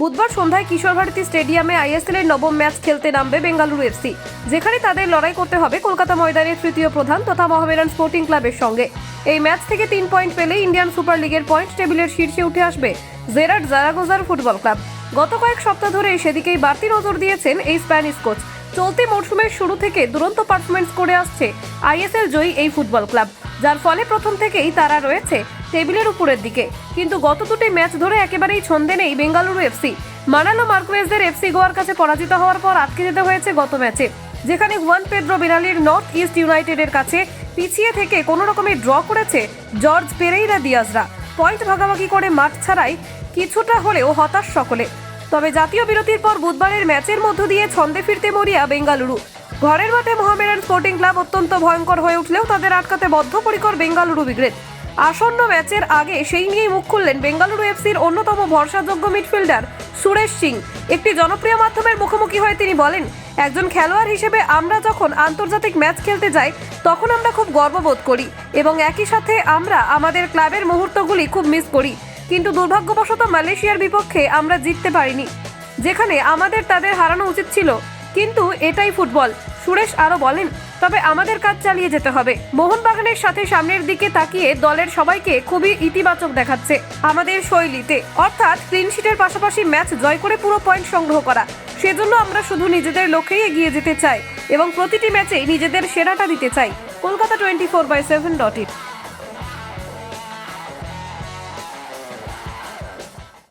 বুধবার সন্ধ্যায় কিশোর ভারতী স্টেডিয়ামে আইএসএল এর নবম ম্যাচ খেলতে নামবে বেঙ্গালুরু এফসি যেখানে তাদের লড়াই করতে হবে কলকাতা ময়দানের তৃতীয় প্রধান তথা মহামেডান স্পোর্টিং ক্লাবের সঙ্গে। এই ম্যাচ থেকে তিন পয়েন্ট পেলে ইন্ডিয়ান সুপার লিগের পয়েন্ট টেবিলের শীর্ষে উঠে আসবে জেরাট জারাগোজার ফুটবল ক্লাব। গত কয়েক সপ্তাহ ধরে সেদিকেই বাড়তি নজর দিয়েছেন এই স্প্যানিশ কোচ। চলতি মরশুমের শুরু থেকে দুরন্ত পারফরমেন্স করে আসছে আইএসএল জয়ী এই ফুটবল ক্লাব। যার ফলে প্রথম থেকেই তারা রয়েছে টেবিলের উপরের দিকে। কিন্তু গত দুটি ম্যাচ ধরে একেবারেই ছন্দে নেই বেঙ্গালুরু এফসি মানালো মার্কুয়েজদের এফসি গোয়ার কাছে পরাজিত হওয়ার পর আটকে যেতে হয়েছে গত ম্যাচে, যেখানে হুয়ান পেড্রো বিনালির নর্থ ইস্ট ইউনাইটেডের কাছে পিছিয়ে থেকে কোনো রকমে ড্র করেছে জর্জ পেরেইরা দিয়াজরা। পয়েন্ট ভাগাভাগি করে মাঠ ছাড়াই কিছুটা হলেও হতাশ সকলে। তবে জাতীয় বিরতির পর বুধবারের ম্যাচের মধ্য দিয়ে ছন্দে ফিরতে মরিয়া বেঙ্গালুরু। ঘরের মাঠে মোহামেডান স্পোর্টিং ক্লাব অত্যন্ত ভয়ঙ্কর হয়ে উঠলেও তাদের আটকাতে বদ্ধপরিকর বেঙ্গালুরু ব্রিগেড। আসন্ন ম্যাচের আগে সেই নিয়েই মুখ খুললেন বেঙ্গালুরু এফসির অন্যতম ভরসাযোগ্য মিডফিল্ডার সুরেশ সিং। একটি জনপ্রিয় মাধ্যমের মুখোমুখি হয়ে তিনি বলেন, একজন খেলোয়াড় হিসেবে আমরা যখন আন্তর্জাতিক ম্যাচ খেলতে যাই, তখন আমরা খুব গর্ববোধ করি এবং একই সাথে আমরা আমাদের ক্লাবের মুহূর্তগুলি খুব মিস করি। কিন্তু দুর্ভাগ্যবশত মালয়েশিয়ার বিপক্ষে আমরা জিততে পারিনি। যেখানে আমাদের তাদের হারানো উচিত ছিল। কিন্তু এটাই ফুটবল। সুরেশ আরও বলেন, তবে আমাদের কাজ চালিয়ে যেতে হবে। মোহনবাগানের সাথে সামনের দিকে তাকিয়ে দলের সবাইকে খুবই ইতিবাচক দেখাচ্ছে আমাদের শৈলীতে। অর্থাৎ ক্লিনশিটের পাশাপাশি ম্যাচ জয় করে পুরো পয়েন্ট সংগ্রহ করা। সেজন্য আমরা শুধু নিজেদের লক্ষ্যেই এগিয়ে যেতে চাই এবং প্রতিটি ম্যাচেই নিজেদের সেরাটা দিতে চাই। Kolkata twenty four by seven dot it